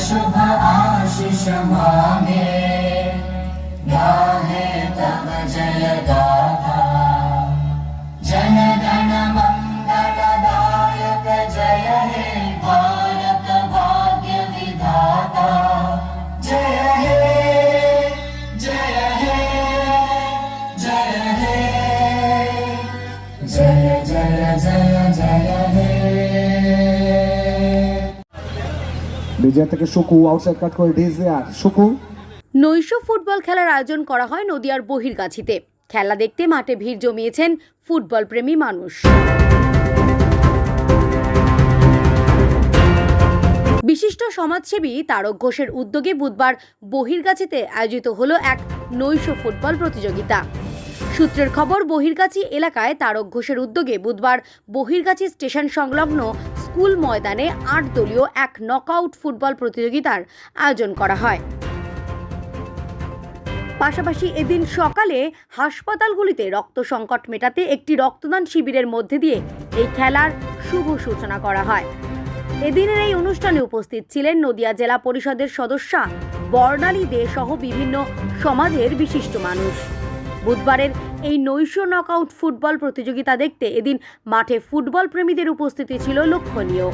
शुभ आशीष मांगे বিজয় থেকে সুকু আউটসাইড কাট করে ডিজিয়ার সুকু নৈশ ফুটবল খেলার আয়োজন করা হয় নদিয়ার বহিরগাছিতে। খেলা দেখতে মাঠে ভিড় জমিয়েছেন ফুটবল প্রেমী মানুষ। বিশিষ্ট সমাজসেবী তারক ঘোষের উদ্যোগে বুধবার বহির্গাছিতে আয়োজিত হলো এক নৈশ ফুটবল প্রতিযোগিতা। সূত্রের খবর, বহির্গাছি এলাকায় তারক ঘোষের উদ্যোগে বুধবার বহির্গাছি স্টেশন সংলগ্ন স্কুল ময়দানে আট দলীয় এক নকআউট ফুটবল প্রতিযোগিতার আয়োজন করা হয়। পাশাপাশি এদিন সকালে হাসপাতালগুলিতে রক্ত সংকট মেটাতে একটি রক্তদান শিবিরের মধ্যে দিয়ে এই খেলার শুভ সূচনা করা হয়। এদিনের এই অনুষ্ঠানে উপস্থিত ছিলেন নদিয়া জেলা পরিষদের সদস্যা বর্ণালী দে সহ বিভিন্ন সমাজের বিশিষ্ট মানুষ। বুধবারের এই নৈশ নকআউট ফুটবল প্রতিযোগিতা দেখতে এদিন মাঠে ফুটবল প্রেমীদের উপস্থিতি ছিল লক্ষণীয়।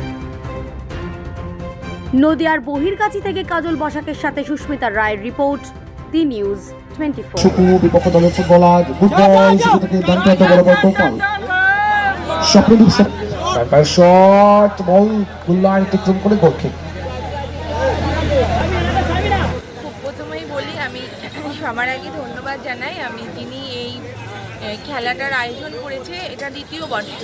নদিয়ার বহির্কাছি থেকে কাজল বসাকের সাথে সুস্মিতা রায়ের report the news twenty four. বিপক্ষ দলের footballer good ball Swapnadip Sen shot ball গুল্লায় অতিক্রম করে গোল কিক খুব প্রথমেই বলি আমি সবার আগে ধন্যবাদ জানাই। আমি যিনি এই খেলাটার আয়োজন করেছে। এটা দ্বিতীয় বর্ষ।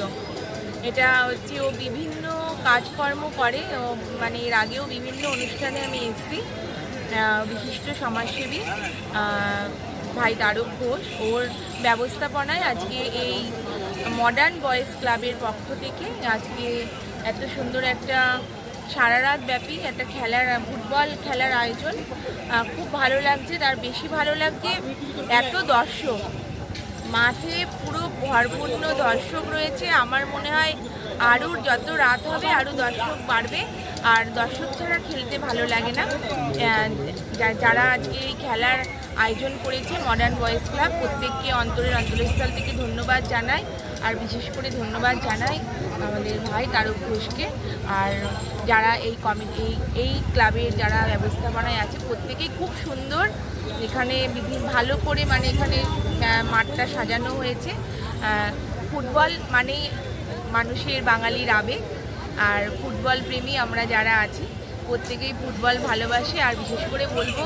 এটা হচ্ছে ও বিভিন্ন কাজকর্ম করে। মানে এর আগেও বিভিন্ন অনুষ্ঠানে আমি এসেছি। বিশিষ্ট সমাজসেবী ভাই তারক ঘোষ। ওর ব্যবস্থাপনায় আজকে এই মডার্ন বয়েজ ক্লাবের পক্ষ থেকে আজকে এত সুন্দর একটা সারা রাত ব্যাপী একটা খেলার ফুটবল খেলার আয়োজন। খুব ভালো লাগছে, তার বেশি ভালো লাগছে এত দর্শক। মাঠে পুরো ভরপূর্ণ দর্শক রয়েছে। আমার মনে হয় আরও যত রাত হবে, আরও দর্শক বাড়বে। আর দর্শক ছাড়া খেলতে ভালো লাগে না। যারা আজকে এই খেলার আয়োজন করেছে মডার্ন বয়েজ ক্লাব প্রত্যেককে অন্তরের অন্তরস্থল থেকে ধন্যবাদ জানাই। আর বিশেষ করে ধন্যবাদ জানাই আমাদের ভাই তারক ঘোষকে। আর যারা এই কমিটি এই ক্লাবের যারা ব্যবস্থাপনায় আছে, প্রত্যেকেই খুব সুন্দর। এখানে বিভিন্ন ভালো করে মানে এখানে মাঠটা সাজানো হয়েছে। ফুটবল মানেই মানুষের বাঙালির আবেগ। আর ফুটবল প্রেমী আমরা যারা আছি, প্রত্যেকেই ফুটবল ভালোবাসে। আর বিশেষ করে বলব,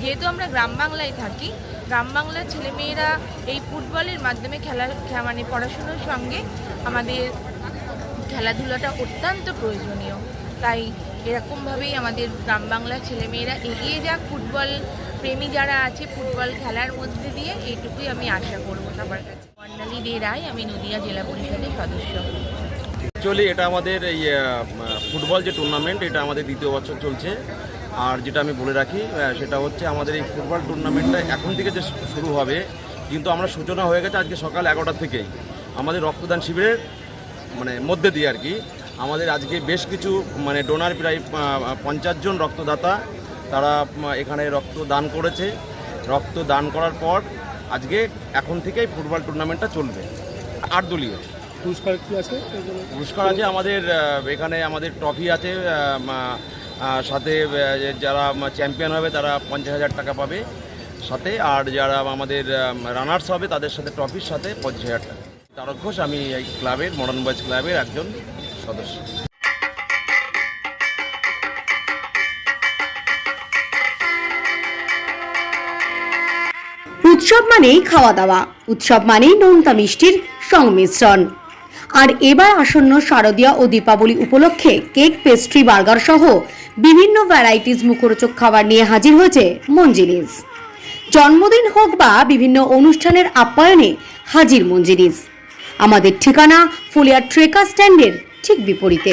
যেহেতু আমরা গ্রাম বাংলায় থাকি গ্রাম বাংলার ছেলেমেয়েরা এই ফুটবলের মাধ্যমে খেলা মানে পড়াশুনোর সঙ্গে আমাদের খেলাধুলাটা অত্যন্ত প্রয়োজনীয়। তাই এরকমভাবেই আমাদের গ্রাম বাংলার ছেলেমেয়েরা এগিয়ে যাক, ফুটবল প্রেমী যারা আছে, ফুটবল খেলার মধ্যে দিয়ে এইটুকুই আমি আশা করব সবার কাছে। বর্ণালী দে রায়, আমি নদিয়া জেলা পরিষদের সদস্য। অ্যাকচুয়ালি এটা আমাদের এই ফুটবল যে টুর্নামেন্ট এটা আমাদের দ্বিতীয় বছর চলছে। আর যেটা আমি বলে রাখি সেটা হচ্ছে আমাদের এই ফুটবল টুর্নামেন্টটা এখন থেকে যে শুরু হবে কিন্তু আমরা সূচনা হয়ে গেছে আজকে সকাল এগারোটা থেকেই। আমাদের রক্তদান শিবিরের মানে মধ্যে দিয়ে আর কি। আমাদের আজকে বেশ কিছু মানে ডোনার প্রায় পঞ্চাশ জন রক্তদাতা তারা এখানে রক্ত দান করেছে। রক্ত দান করার পর আজকে এখন থেকেই ফুটবল টুর্নামেন্টটা চলবে। আট দলীয়। পুরস্কার কি আছে? পুরস্কার আছে আমাদের এখানে আমাদের ট্রফি আছে সাথে যারা চ্যাম্পিয়ন হবে তারা পঞ্চাশ হাজার টাকা পাবে সাথে, আর যারা আমাদের রানার্স হবে তাদের সাথে ট্রফির সাথে পঞ্চাশ হাজার টাকা। তারক ঘোষ, আমি এই ক্লাবের মডার্ন বয়েজ ক্লাবের একজন সদস্য। উৎসব মানেই খাওয়া দাওয়া, উৎসব মানেই নোনতা মিষ্টির সংমিশ্রণ। আর এবার আসন্ন শারদীয়া ও দীপাবলি উপলক্ষে কেক পেস্ট্রি বার্গার সহ বিভিন্ন ভ্যারাইটিস মুখরোচক খাবার নিয়ে হাজির হয়েছে মঞ্জিনিস জন্মদিন হোক বা বিভিন্ন অনুষ্ঠানের আপ্যায়নে হাজির মঞ্জিনিস আমাদের ঠিকানা ফুলিয়ার ট্রেকার স্ট্যান্ডের ঠিক বিপরীতে।